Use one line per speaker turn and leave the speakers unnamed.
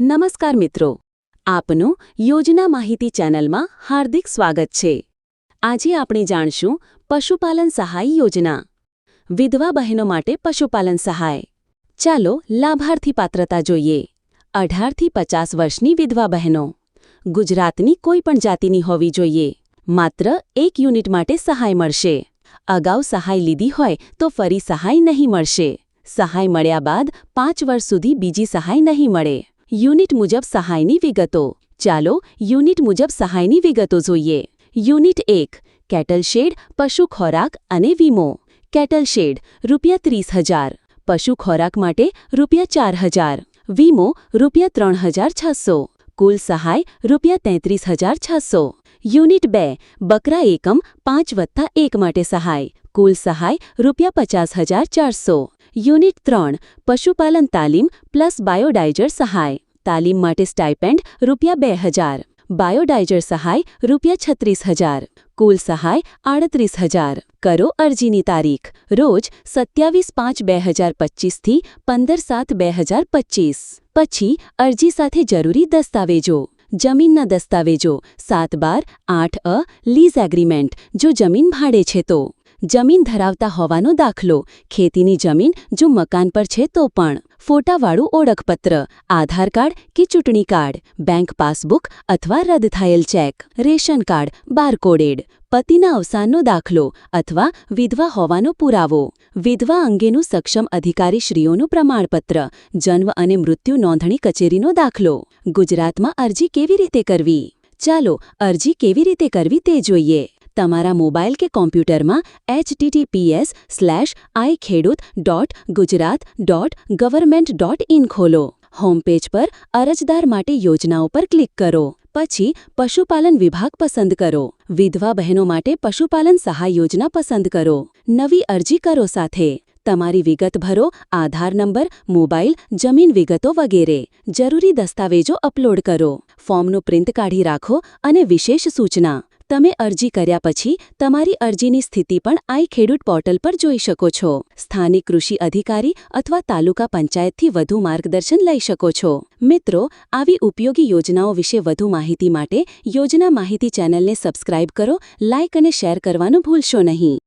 નમસ્કાર મિત્રો. આપનું યોજના માહિતી ચેનલમાં હાર્દિક સ્વાગત છે. આજે આપણે જાણશું પશુપાલન સહાય યોજના. વિધવા બહેનો માટે પશુપાલન સહાય. ચાલો લાભાર્થી પાત્રતા જોઈએ. અઢારથી પચાસ વર્ષની વિધવા બહેનો. ગુજરાતની કોઈ પણ જાતિની હોવી જોઈએ. માત્ર એક યુનિટ માટે સહાય મળશે. અગાઉ સહાય લીધી હોય તો ફરી સહાય નહીં મળશે. સહાય મળ્યા બાદ પાંચ વર્ષ સુધી બીજી સહાય નહીં મળે. યુનિટ મુજબ સહાયની વિગતો ચાલો યુનિટ મુજબ સહાયની વિગતો જોઈએ યુનિટ એક કેટલ શેડ પશુ ખોરાક અને વીમો કેટલ શેડ રૂપિયા ત્રીસ હજાર પશુ ખોરાક માટે રૂપિયા ચાર હજાર વીમો રૂપિયા ત્રણ હજાર છસો કુલ સહાય રૂપિયા તેત્રીસ હજાર છસો યુનિટ બે બકરા એકમ પાંચ વત્તા એક માટે સહાય કુલ સહાય રૂપિયા પચાસ હજાર ચારસો યુનિટ ત્રણ પશુપાલન તાલીમ પ્લસ બાયોડાયજર સહાય તાલીમ માટે સ્ટાઇપેન્ડ રૂપિયા બે હજાર. બાયોડાઇજર સહાય રૂપિયા છત્રીસ હજાર. કુલ સહાય આડત્રીસ હજાર. કરો અરજીની તારીખ. રોજ સત્યાવીસ પાંચ બે હજાર પચીસથી પંદર સાત બે હજાર પચીસ. પછી અરજી સાથે જરૂરી દસ્તાવેજો. જમીનના દસ્તાવેજો. સાત બાર આઠ અ લીઝ એગ્રીમેન્ટ. જો જમીન ભાડે છે તો. જમીન ધરાવતા હોવાનો દાખલો. ખેતીની જમીન જો મકાન પર છે તો પણ. ફોટાવાળું ઓળખપત્ર, આધાર કાર્ડ કે ચૂંટણી કાર્ડ, બેંક પાસબુક અથવા રદ થયેલ ચેક, રેશન કાર્ડ, બારકોડેડ, પતિના અવસાનનો દાખલો અથવા વિધવા હોવાનો પુરાવો. વિધવા અંગેનું સક્ષમ અધિકારીશ્રીઓનું પ્રમાણપત્ર, જન્મ અને મૃત્યુ નોંધણી કચેરીનો દાખલો. ગુજરાતમાં અરજી કેવી રીતે કરવી? ચાલો, અરજી કેવી રીતે કરવી તે જોઈએ. તમારા મોબાઈલ કે કોમ્પ્યુટરમાં HTTPS slash i Khedut dot Gujarat dot government dot in ખોલો. હોમપેજ પર અરજદાર માટે યોજનાઓ પર ક્લિક કરો. પછી પશુપાલન વિભાગ પસંદ કરો. વિધવા બહેનો માટે પશુપાલન સહાય યોજના પસંદ કરો. નવી અરજી કરો સાથે. તમારી વિગત ભરો આધાર નંબર, મોબાઈલ, જમીન વિગતો વગેરે. જરૂરી દસ્તાવેજો અપલોડ કરો. ફોર્મનું પ્રિન્ટ કાઢી રાખો અને વિશેષ સૂચના. તમે અરજી કર્યા પછી તમારી અરજીની સ્થિતિ પણ આઈ ખેડૂત પોર્ટલ પર જોઈ શકો છો. સ્થાનિક કૃષિ અધિકારી અથવા તાલુકા પંચાયતથી વધુ માર્ગદર્શન લઈ શકો છો. મિત્રો, આવી ઉપયોગી યોજનાઓ વિશે વધુ માહિતી માટે યોજના માહિતી ચેનલને સબસ્ક્રાઇબ કરો, લાઇક અને શેર કરવાનું ભૂલશો નહીં.